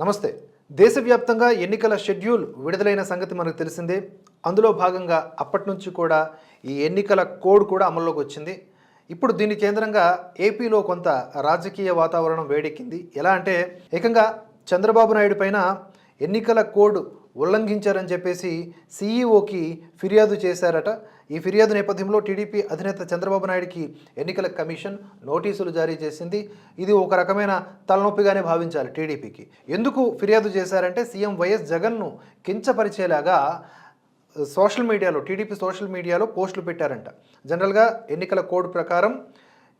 నమస్తే. దేశవ్యాప్తంగా ఎన్నికల షెడ్యూల్ విడుదలైన సంగతి మనకు తెలిసిందే. అందులో భాగంగా అప్పటి నుంచి కూడా ఈ ఎన్నికల కోడ్ కూడా అమల్లోకి వచ్చింది. ఇప్పుడు దీని కేంద్రంగా ఏపీలో కొంత రాజకీయ వాతావరణం వేడెక్కింది. ఎలా అంటే ఏకంగా చంద్రబాబు నాయుడు పైన ఎన్నికల కోడ్ ఉల్లంఘించారని చెప్పేసి సీఈఓకి ఫిర్యాదు చేశారట. ఈ ఫిర్యాదు నేపథ్యంలో టీడీపీ అధినేత చంద్రబాబు నాయుడికి ఎన్నికల కమిషన్ నోటీసులు జారీ చేసింది. ఇది ఒక రకమైన తలనొప్పిగానే భావించాలి టీడీపీకి. ఎందుకు ఫిర్యాదు చేశారంటే సీఎం వైఎస్ జగన్ను కించపరిచేలాగా సోషల్ మీడియాలో టీడీపీ సోషల్ మీడియాలో పోస్టులు పెట్టారంట. జనరల్గా ఎన్నికల కోడ్ ప్రకారం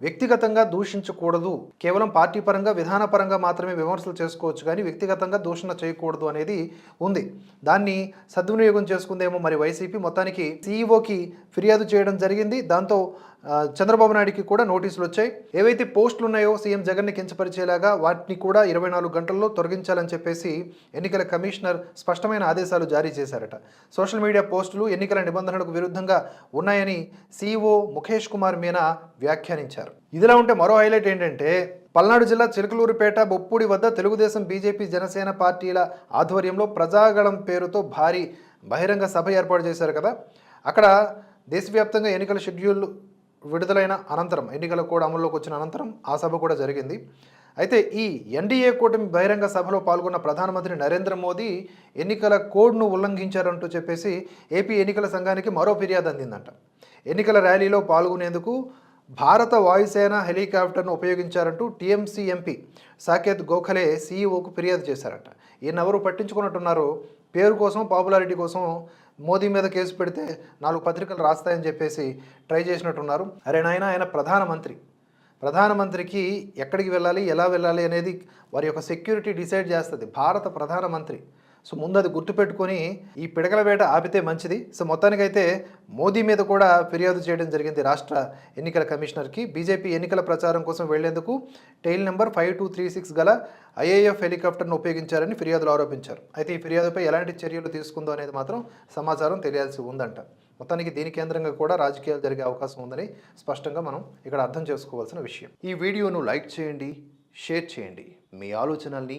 వ్యక్తిగతంగా దూషించకూడదు. కేవలం పార్టీ పరంగా విధానపరంగా మాత్రమే విమర్శలు చేసుకోవచ్చు కానీ వ్యక్తిగతంగా దూషణ చేయకూడదు అనేది ఉంది. దాన్ని సద్వినియోగం చేసుకుందేమో మరి వైసీపీ. మొత్తానికి సీఈఓకి ఫిర్యాదు చేయడం జరిగింది. దాంతో చంద్రబాబు నాయుడికి కూడా నోటీసులు వచ్చాయి. ఏవైతే పోస్టులు ఉన్నాయో సీఎం జగన్ని కించపరిచేలాగా వాటిని కూడా ఇరవై నాలుగు గంటల్లో తొలగించాలని చెప్పేసి ఎన్నికల కమిషనర్ స్పష్టమైన ఆదేశాలు జారీ చేశారట. సోషల్ మీడియా పోస్టులు ఎన్నికల నిబంధనలకు విరుద్ధంగా ఉన్నాయని సీఈఓ ముఖేష్ కుమార్ మీనా వ్యాఖ్యానించారు. ఇదిలా ఉంటే మరో హైలైట్ ఏంటంటే పల్నాడు జిల్లా చిలకలూరుపేట బొప్పూడి వద్ద తెలుగుదేశం బీజేపీ జనసేన పార్టీల ఆధ్వర్యంలో ప్రజాగళం పేరుతో భారీ బహిరంగ సభ ఏర్పాటు చేశారు కదా. అక్కడ దేశవ్యాప్తంగా ఎన్నికల షెడ్యూల్ విడుదలైన అనంతరం ఎన్నికల కోడ్ అమల్లోకి వచ్చిన అనంతరం ఆ సభ కూడా జరిగింది. అయితే ఈ ఎన్డీఏ కూటమి బహిరంగ సభలో పాల్గొన్న ప్రధానమంత్రి నరేంద్ర మోదీ ఎన్నికల కోడ్ను ఉల్లంఘించారంటూ చెప్పేసి ఏపీ ఎన్నికల సంఘానికి మరో ఫిర్యాదు అందిందంట. ఎన్నికల ర్యాలీలో పాల్గొనేందుకు భారత వాయుసేన హెలికాప్టర్ను ఉపయోగించారంటూ టీఎంసీ ఎంపీ సాకేత్ గోఖలే సీఈఓకు ఫిర్యాదు చేశారట. ఈయనెవరు పట్టించుకున్నట్టున్నారు. పేరు కోసం పాపులారిటీ కోసం మోదీ మీద కేసు పెడితే నాలుగు పత్రికలు రాస్తాయని చెప్పేసి ట్రై చేసినట్టున్నారు. అరే నాయన ఆయన ప్రధానమంత్రి. ప్రధానమంత్రికి ఎక్కడికి వెళ్ళాలి ఎలా వెళ్ళాలి అనేది వారి యొక్క సెక్యూరిటీ డిసైడ్ చేస్తుంది. భారత ప్రధానమంత్రి. సో ముందు అది గుర్తుపెట్టుకొని ఈ పిడకల వేట ఆపితే మంచిది. సో మొత్తానికైతే మోదీ మీద కూడా ఫిర్యాదు చేయడం జరిగింది రాష్ట్ర ఎన్నికల కమిషనర్కి. బీజేపీ ఎన్నికల ప్రచారం కోసం వెళ్ళేందుకు tail number five two three six గల ఐఏఎఫ్ హెలికాప్టర్ను ఉపయోగించారని ఫిర్యాదులు ఆరోపించారు. అయితే ఈ ఫిర్యాదుపై ఎలాంటి చర్యలు తీసుకుందో అనేది మాత్రం సమాచారం తెలియాల్సి ఉందంట. మొత్తానికి దీని కేంద్రంగా కూడా రాజకీయాలు జరిగే అవకాశం ఉందని స్పష్టంగా మనం ఇక్కడ అర్థం చేసుకోవాల్సిన విషయం. ఈ వీడియోను లైక్ చేయండి షేర్ చేయండి. మీ ఆలోచనల్ని